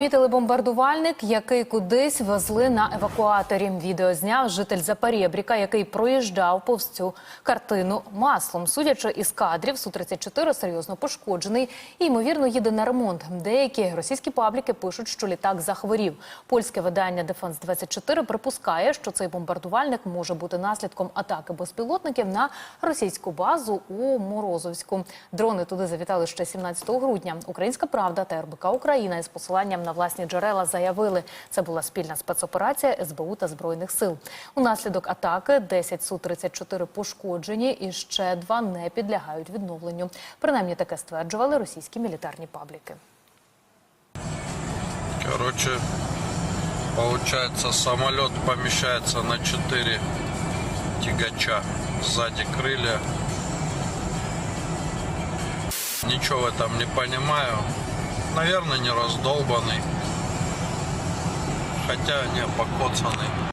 Помітили бомбардувальник, який кудись везли на евакуаторі. Відео зняв житель Запорєбріка, який проїжджав повз цю картину маслом. Судячи із кадрів, Су-34 серйозно пошкоджений і, ймовірно, їде на ремонт. Деякі російські пабліки пишуть, що літак захворів. Польське видання «Дефенс-24» припускає, що цей бомбардувальник може бути наслідком атаки безпілотників на російську базу у Морозовську. Дрони туди завітали ще 17 грудня. Українська правда та РБК Україна із посиланням на власні джерела заявили, це була спільна спецоперація СБУ та збройних сил. Унаслідок атаки 10 су 34 пошкоджені і ще два не підлягають відновленню. Принаймні таке стверджували російські мілітарні пабліки. Короче, получается, самолет помещается на 4 тягача. Сзади крылья. Ничего в этом не понимаю. Наверное, не раздолбанный. Хотя не покоцанный.